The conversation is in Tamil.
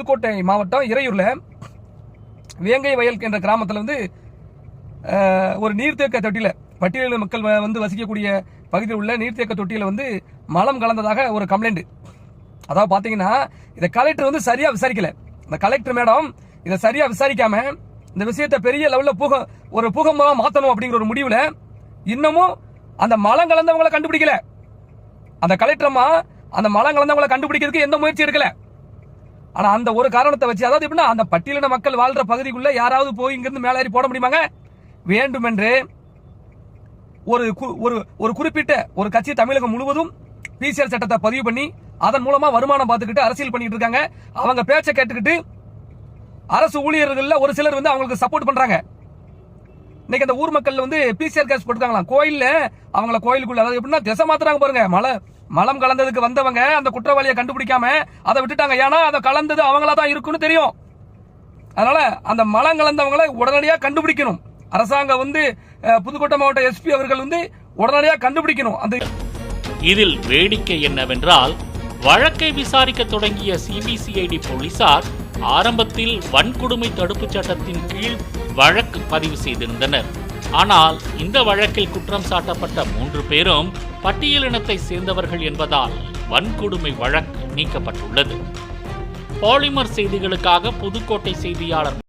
புதுக்கோட்டை மாவட்டம் இறையூர்ல வேங்கை வயல் என்ற கிராமத்தில் வந்து ஒரு நீர்த்தேக்க தொட்டியில பட்டியலில் மக்கள் வ- வந்து வசிக்கக்கூடிய பகுதியில் உள்ள நீர்த்தேக்க தொட்டியில வந்து மலம் கலந்ததாக ஒரு கம்ப்ளைண்ட் அதாவது பாத்தீங்கன்னா இதை கலெக்டர் வந்து சரியா விசாரிக்கல. இந்த கலெக்டர் மேடம் இதை சரியா விசாரிக்காம இந்த விஷயத்தை பெரிய லெவலில் பூக ஒரு புகமாக மாற்றணும் அப்படிங்கிற ஒரு முடிவுல இன்னமும் அந்த மலம் கலந்தவங்களை கண்டுபிடிக்கல. அந்த கலெக்டரம்மா அந்த மலம் கலந்தவங்களை கண்டுபிடிக்கிறதுக்கு எந்த முயற்சி எடுக்கலை. ஆனா அந்த ஒரு காரணத்தை வச்சு அதாவது எப்படின்னா அந்த பட்டியலின மக்கள் வாழ்ற பகுதிக்குள்ள யாராவது போய் இங்கிருந்து மேலேறி போட முடியுமாங்க? வேண்டுமென்று ஒரு கு- ஒரு ஒரு குறிப்பிட்ட ஒரு கட்சி தமிழகம் முழுவதும் பிசிஆர் சட்டத்தை பதிவு பண்ணி அதன் மூலமா வருமானம் பார்த்துக்கிட்டு அரசியல் பண்ணிட்டு இருக்காங்க. அவங்க பேச்சை கேட்டுக்கிட்டு அரசு ஊழியர்கள்ல ஒரு சிலர் வந்து அவங்களுக்கு சப்போர்ட் பண்றாங்க. இன்னைக்கு அந்த ஊர் மக்கள் வந்து பிசிஆர் கேஸ் போட்டுருக்காங்களாம். கோயில்ல அவங்கள கோயிலுக்குள்ள அதாவது எப்படின்னா திசை மாத்துறாங்க பாருங்க. மலை மலம் கலந்ததுக்கு வந்தவங்க அந்த குற்றவாளியை கண்டுபிடிக்காம அதை விட்டுட்டாங்க. ஏன்னா அதை கலந்தது அவங்களா தான் இருக்குன்னு தெரியும். அதனால அந்த மலம் கலந்தவங்களை உடனடியாக கண்டுபிடிக்கணும். அரசாங்கம் வந்து புதுக்கோட்டை மாவட்ட எஸ்பி அவர்கள் வந்து உடனடியாக கண்டுபிடிக்கணும். அந்த இதில் வேடிக்கை என்னவென்றால் வழக்கை விசாரிக்க தொடங்கிய சிபிசிஐடி போலீசார் ஆரம்பத்தில் வன்கொடுமை தடுப்புச் சட்டத்தின் கீழ் வழக்கு பதிவு செய்திருந்தனர். ஆனால் இந்த வழக்கில் குற்றம் சாட்டப்பட்ட மூன்று பேரும் பட்டியலினத்தை சேர்ந்தவர்கள் என்பதால் வன்கொடுமை வழக்கு நீக்கப்பட்டுள்ளது. பாலிமர் செய்திகளுக்காக புதுக்கோட்டை செய்தியாளர்